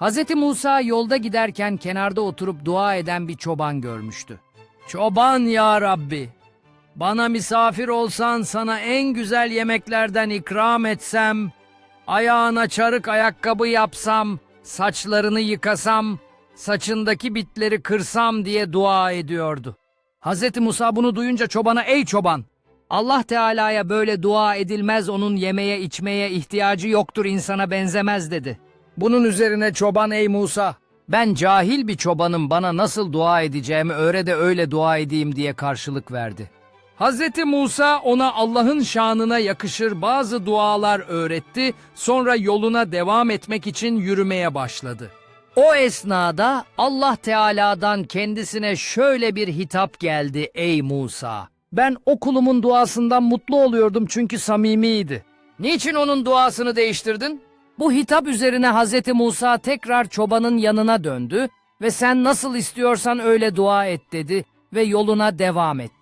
Hz. Musa yolda giderken kenarda oturup dua eden bir çoban görmüştü. Çoban ya Rabbi, bana misafir olsan sana en güzel yemeklerden ikram etsem, ayağına çarık ayakkabı yapsam, saçlarını yıkasam, saçındaki bitleri kırsam diye dua ediyordu. Hz. Musa bunu duyunca çobana ey çoban, Allah Teala'ya böyle dua edilmez onun yemeye içmeye ihtiyacı yoktur insana benzemez dedi. Bunun üzerine çoban ey Musa, ben cahil bir çobanım bana nasıl dua edeceğimi öğre de öyle dua edeyim diye karşılık verdi. Hazreti Musa ona Allah'ın şanına yakışır bazı dualar öğretti, sonra yoluna devam etmek için yürümeye başladı. O esnada Allah Teala'dan kendisine şöyle bir hitap geldi ey Musa. Ben o kulumun duasından mutlu oluyordum çünkü samimiydi. Niçin onun duasını değiştirdin? Bu hitap üzerine Hazreti Musa tekrar çobanın yanına döndü ve sen nasıl istiyorsan öyle dua et dedi ve yoluna devam etti.